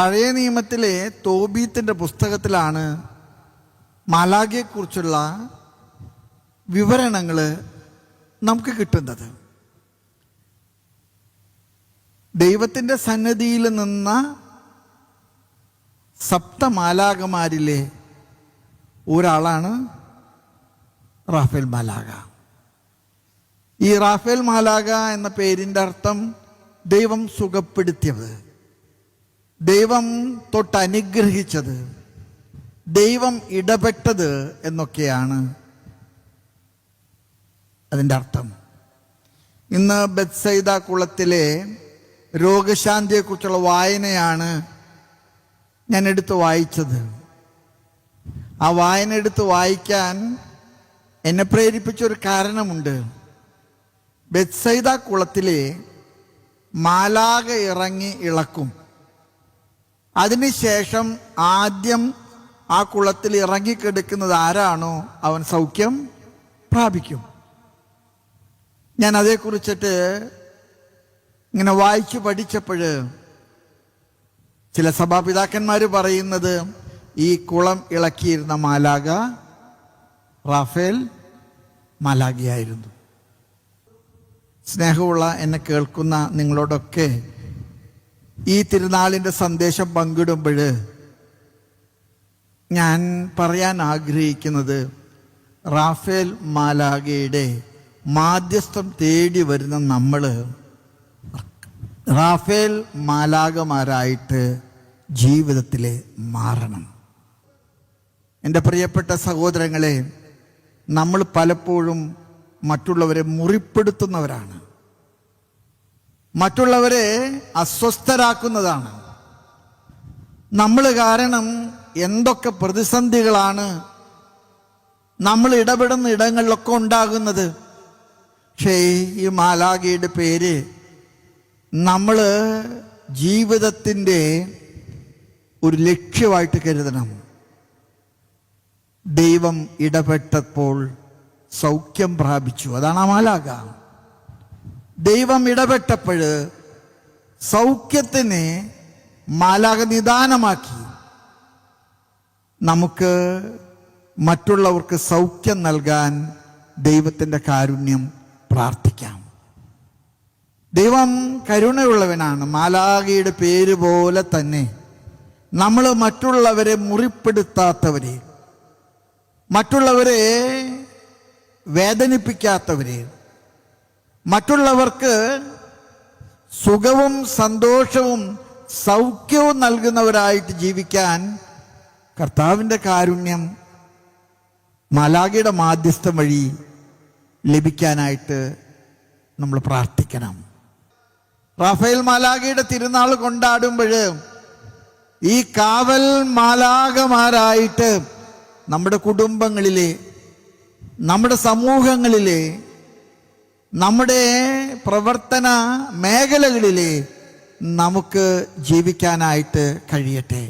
പഴയ നിയമത്തിലെ തോബീത്തിന്റെ പുസ്തകത്തിലാണ് മാലാഖയെക്കുറിച്ചുള്ള വിവരണങ്ങൾ നമുക്ക് കിട്ടുന്നത്. ദൈവത്തിന്റെ സന്നദ്ധിയിൽ നിന്ന സപ്തമാലാകമാരിലെ ഒരാളാണ് റാഫേൽ മാലാക ഈ റാഫേൽ മാലാക എന്ന പേരിന്റെ അർത്ഥം ദൈവം സുഖപ്പെടുത്തിയത്. ദൈവം തൊട്ടനുഗ്രഹിച്ചത് ദൈവം ഇടപെട്ടത് എന്നൊക്കെയാണ് അതിന്റെ അർത്ഥം. ഇന്ന് ബത്സൈദ കുളത്തിലെ രോഗശാന്തിയെക്കുറിച്ചുള്ള വായനയാണ് ഞാൻ എടുത്ത് വായിച്ചത്. ആ വായന എടുത്ത് വായിക്കാൻ എന്നെ പ്രേരിപ്പിച്ച ഒരു കാരണമുണ്ട്. ബത്സൈദ കുളത്തിലെ മാലാക ഇറങ്ങി ഇളക്കും. അതിനുശേഷം ആദ്യം ആ കുളത്തിൽ ഇറങ്ങിക്കെടുക്കുന്നത് ആരാണോ അവൻ സൗഖ്യം പ്രാപിക്കും. ഞാൻ അതേക്കുറിച്ചിട്ട് ഇങ്ങനെ വായിച്ചു പഠിച്ചപ്പോൾ ചില സഭാപിതാക്കന്മാർ പറയുന്നത് ഈ കുളം ഇളക്കിയിരുന്ന മാലാക റാഫേൽ മാലാഗിയായിരുന്നു സ്നേഹമുള്ള എന്നെ കേൾക്കുന്ന നിങ്ങളോടൊക്കെ ഈ തിരുനാളിന്റെ സന്ദേശം പങ്കിടുമ്പോൾ ഞാൻ പറയാൻ ആഗ്രഹിക്കുന്നത് റാഫേൽ മാലാഗയുടെ മാധ്യസ്ഥം തേടി വരുന്ന നമ്മൾ റാഫേൽ മാലാകമാരായിട്ട് ജീവിതത്തിൽ മാറണം. എന്റെ പ്രിയപ്പെട്ട സഹോദരങ്ങളെ നമ്മൾ പലപ്പോഴും മറ്റുള്ളവരെ മുറിപ്പെടുത്തുന്നവരാണ്. മറ്റുള്ളവരെ അസ്വസ്ഥരാക്കുന്നതാണ്. നമ്മൾ കാരണം എന്തൊക്കെ പ്രതിസന്ധികളാണ് നമ്മൾ ഇടപെടുന്ന ഇടങ്ങളിലൊക്കെ ഉണ്ടാകുന്നത്. പക്ഷേ ഈ മാലാഗിയുടെ പേര് നമ്മൾ ജീവിതത്തിന്റെ ഒരു ലക്ഷ്യമായിട്ട് കരുതണം. ദൈവം ഇടപെട്ടപ്പോൾ സൗഖ്യം പ്രാപിച്ചു. അതാണ് ആ മാലാക ദൈവം ഇടപെട്ടപ്പോൾ സൗഖ്യത്തിനെ മാലാക നിദാനമാക്കി. നമുക്ക് മറ്റുള്ളവർക്ക് സൗഖ്യം നൽകാൻ ദൈവത്തിന്റെ കാരുണ്യം പ്രാർത്ഥിക്കാം. ദൈവം കരുണയുള്ളവനാണ്. മാലാകയുടെ പേര് പോലെ തന്നെ നമ്മൾ മറ്റുള്ളവരെ മുറിപ്പെടുത്താത്തവരെ മറ്റുള്ളവരെ വേദനിപ്പിക്കാത്തവരെ മറ്റുള്ളവർക്ക് സുഖവും സന്തോഷവും സൗഖ്യവും നൽകുന്നവരായിട്ട് ജീവിക്കാൻ കർത്താവിന്റെ കാരുണ്യം മാലാഖയുടെ മാധ്യസ്ഥം വഴി ലഭിക്കാനായിട്ട് നമ്മൾ പ്രാർത്ഥിക്കണം. റാഫേൽ മാലാഖയുടെ തിരുനാൾ കൊണ്ടാടുമ്പോൾ ഈ കാവൽ മാലാകമാരായിട്ട് നമ്മുടെ കുടുംബങ്ങളിലെ നമ്മുടെ സമൂഹങ്ങളിലെ നമ്മുടെ പ്രവർത്തന മേഖലകളിൽ നമുക്ക് ജീവിക്കാനായിട്ട് കഴിയട്ടെ.